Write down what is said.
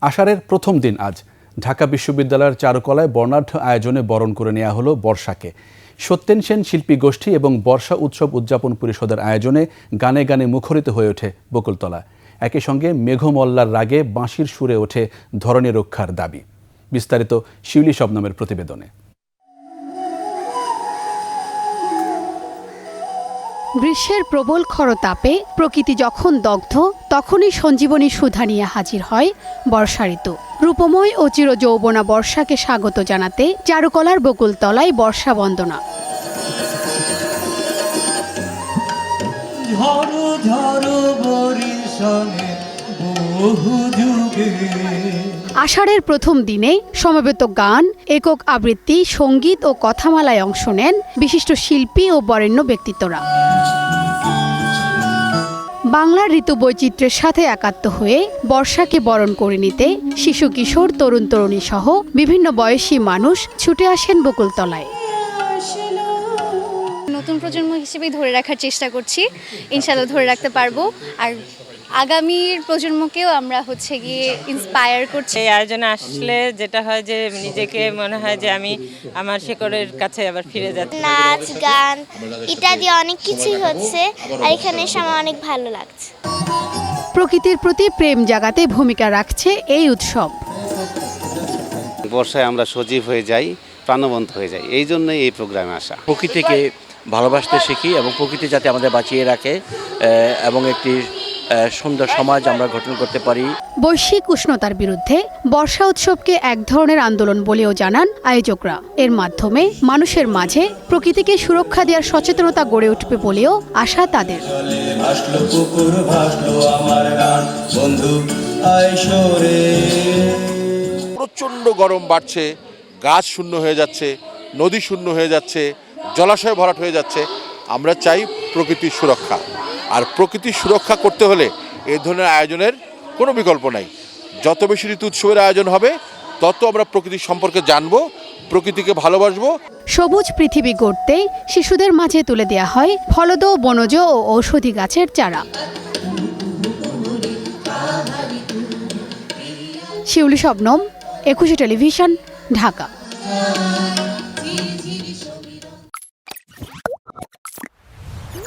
আষাঢ়ের প্রথম দিন আজ। ঢাকা বিশ্ববিদ্যালয়ের চারুকলায় বর্ণাঢ্য আয়োজনে বরণ করে নেওয়া হলো বর্ষাকে। সত্যেন সেন শিল্পী গোষ্ঠী এবং বর্ষা উৎসব উদযাপন পরিষদের আয়োজনে গানে গানে মুখরিত হয়ে ওঠে বকুলতলা। একই সঙ্গে মেঘমল্লার রাগে বাঁশির সুরে ওঠে ধরনী রক্ষার দাবি। বিস্তারিত শিউলি শবনামের প্রতিবেদনে। গ্রীষ্মের প্রবল খরতাপে প্রকৃতি যখন দগ্ধ, তখনই সঞ্জীবনী সুধা নিয়ে হাজির হয় বর্ষা ঋতু। রূপময় ও চির যৌবনা বর্ষাকে স্বাগত জানাতে চারুকলার বকুলতলায় বর্ষা বন্দনা। বহু যুগে আষাঢ়ের প্রথম দিনে সমবেত গান, একক আবৃত্তি, সংগীত ও কথামালায় অংশ নেন বিশিষ্ট শিল্পী ও বরেণ্য ব্যক্তিত্বরা। বাংলার ঋতু বৈচিত্র্যের সাথে একাত্ম হয়ে বর্ষাকে বরণ করে নিতে শিশু, কিশোর, তরুণ, তরুণী সহ বিভিন্ন বয়সী মানুষ ছুটে আসেন বকুলতলায়। নতুন প্রজন্ম হিসেবে ধরে রাখার চেষ্টা করছি। ইনশাল্লাহ ধরে রাখতে পারব। আর আগামীর প্রজন্মকেও আমরা হচ্ছে গিয়ে ইন্সপায়ার করছি। এই আয়োজনে আসলে যেটা হয় যে নিজেকে মনে হয় যে আমি আমার শেকড়ের কাছে আবার ফিরে যাচ্ছি। নাচ গান ইত্যাদি অনেক কিছুই হচ্ছে আর এখানে এসে আমার অনেক ভালো লাগছে। প্রকৃতির প্রতি প্রেম জাগাতে ভূমিকা রাখছে এই উৎসব। বর্ষায় আমরা সজীব হয়ে যাই প্রাণবন্ত হয়ে যাই এই জন্যই এই প্রোগ্রামে আসা। প্রকৃতিকে ভালোবাসতে শিখি এবং প্রকৃতি যাতে আমাদের বাঁচিয়ে রাখে এবং একটি সুন্দর সমাজ আমরা গঠন করতে পারি। বৈশ্বিক উষ্ণতার বিরুদ্ধে বর্ষা উৎসবকে এক ধরনের আন্দোলন বলেও জানান আয়োজকরা। এর মাধ্যমে মানুষের মাঝে প্রকৃতিকে সুরক্ষা দেওয়ার সচেতনতা গড়ে উঠবে বলেও আশা তাদের। প্রচণ্ড গরম বাড়ছে গাছ শূন্য হয়ে যাচ্ছে নদী শূন্য হয়ে যাচ্ছে জলাশয় ভরাট হয়ে যাচ্ছে। আমরা চাই প্রকৃতির সুরক্ষা। আর প্রকৃতির সুরক্ষা করতে হলে এ ধরনের আয়োজনের কোনো বিকল্প নাই। যত বেশি ঋতু উৎসবের আয়োজন হবে, তত আমরা প্রকৃতির সম্পর্কে জানব, প্রকৃতিকে ভালোবাসব। সবুজ পৃথিবী গড়তে শিশুদের মাঝে তুলে দেওয়া হয় ফলদ, বনজ ও ঔষধি গাছের চারা। শিউলি শবনম, একুশে টেলিভিশন, ঢাকা।